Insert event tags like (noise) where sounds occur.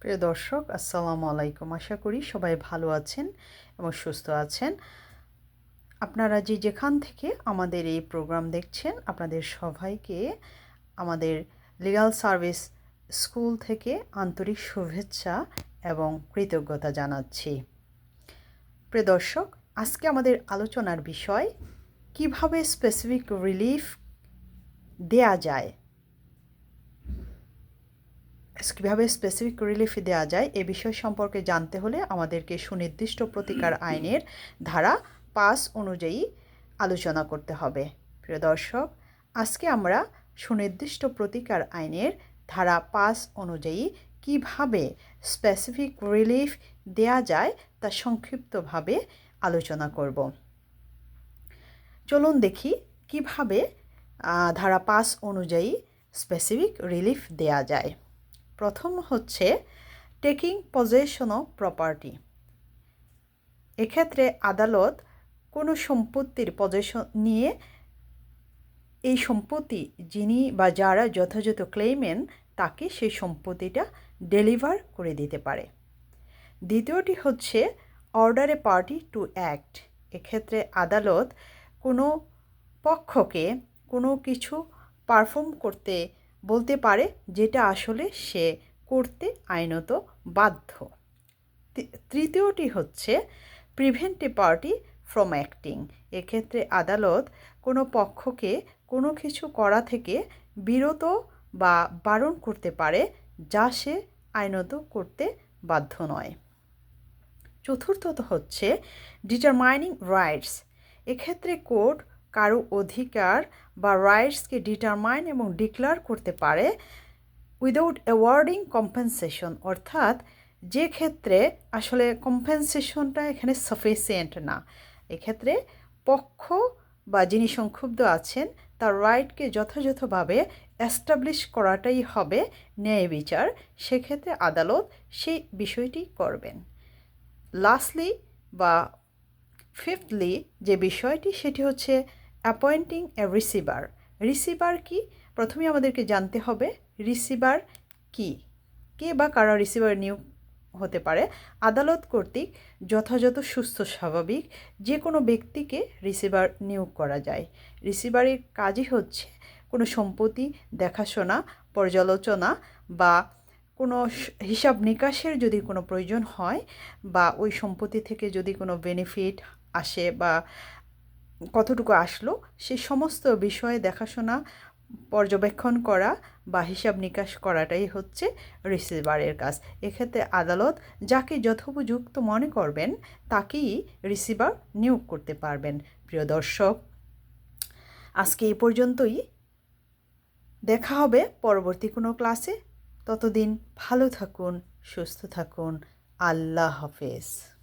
প্রিয় দর্শক, আসসালামু আলাইকুম। আশা করি সবাই ভালো আছেন এবং সুস্থ আছেন। আপনারা যে যেখান থেকে আমাদের এই প্রোগ্রাম দেখছেন, আপনাদের সবাইকে আমাদের লিগাল সার্ভিস স্কুল থেকে আন্তরিক শুভেচ্ছা এবং কৃতজ্ঞতা জানাচ্ছি। প্রিয় দর্শক, আজকে আমাদের আলোচনার বিষয়, কীভাবে স্পেসিফিক রিলিফ দেয়া যায়? কীভাবে স্পেসিফিক রিলিফ দেওয়া যায় এ বিষয় সম্পর্কে জানতে হলে আমাদেরকে সুনির্দিষ্ট প্রতিকার (coughs) আইনের ধারা পাঁচ অনুযায়ী আলোচনা করতে হবে। প্রিয় দর্শক আজকে আমরা সুনির্দিষ্ট প্রতিকার আইনের ধারা পাঁচ অনুযায়ী কীভাবে স্পেসিফিক রিলিফ দেয়া যায় তা সংক্ষিপ্তভাবে আলোচনা করব। চলুন দেখি কীভাবে ধারা পাঁচ অনুযায়ী স্পেসিফিক রিলিফ দেয়া যায়। প্রথম হচ্ছে টেকিং পজেশন অফ প্রপার্টি এক্ষেত্রে আদালত কোনো সম্পত্তির পজেশন নিয়ে এই সম্পত্তি যিনি বা যারা যথাযথ ক্লেইমেন তাকে সেই সম্পত্তিটা ডেলিভার করে দিতে পারে। দ্বিতীয়টি হচ্ছে অর্ডার পার্টি টু অ্যাক্ট এক্ষেত্রে আদালত কোনো পক্ষকে কোনো কিছু পারফর্ম করতে বলতে পারে যেটা আসলে সে করতে আইনত বাধ্য। তৃতীয়টি হচ্ছে prevent a party from acting এক্ষেত্রে আদালত কোনো পক্ষকে কোনো কিছু করা থেকে বিরত বা বারণ করতে পারে যা সে আইনত করতে বাধ্য নয়। চতুর্থত হচ্ছে ডিটারমাইনিং রাইটস এক্ষেত্রে কোর্ট কারও অধিকার বা রাইটসকে ডিটারমাইন এবং ডিক্লার করতে পারে উইদাউট অ্যাওয়ার্ডিং কম্পেনসেশন অর্থাৎ যে ক্ষেত্রে আসলে কম্পেনসেশনটা এখানে সাফিসিয়েন্ট না, এক্ষেত্রে পক্ষ বা যিনি সংক্ষুব্ধ আছেন তার রাইটকে যথাযথভাবে অ্যাস্টাবলিশ করাটাই হবে ন্যায় বিচার, সেক্ষেত্রে আদালত সেই বিষয়টি করবেন। লাস্টলি বা ফিফথলি যে বিষয়টি, সেটি হচ্ছে অ্যাপয়েন্টিং এ রিসিভার রিসিভার কি? প্রথমে আমাদেরকে জানতে হবে রিসিভার কি? কে বা কারা রিসিভার নিয়োগ হতে পারে? আদালত কর্তৃক যথাযথ, সুস্থ, স্বাভাবিক যে কোনো ব্যক্তিকে রিসিভার নিয়োগ করা যায়। রিসিভারের কাজই হচ্ছে কোনো সম্পত্তি দেখাশোনা, পর্যালোচনা বা কোনো হিসাব নিকাশের যদি কোনো প্রয়োজন হয় বা ওই সম্পত্তি থেকে যদি কোনো বেনিফিট আসে বা কতটুকু আসলো, সে সমস্ত বিষয়ে দেখাশোনা, পর্যবেক্ষণ করা বা হিসাব নিকাশ করাটাই হচ্ছে রিসিভারের কাজ। এক্ষেত্রে আদালত যাকে যথোপযুক্ত মনে করবেন, তাকেই রিসিভার নিয়োগ করতে পারবেন। প্রিয় দর্শক, আজকে এই পর্যন্তই। দেখা হবে পরবর্তী কোনো ক্লাসে। ততদিন ভালো থাকুন, সুস্থ থাকুন। আল্লাহ হাফেজ।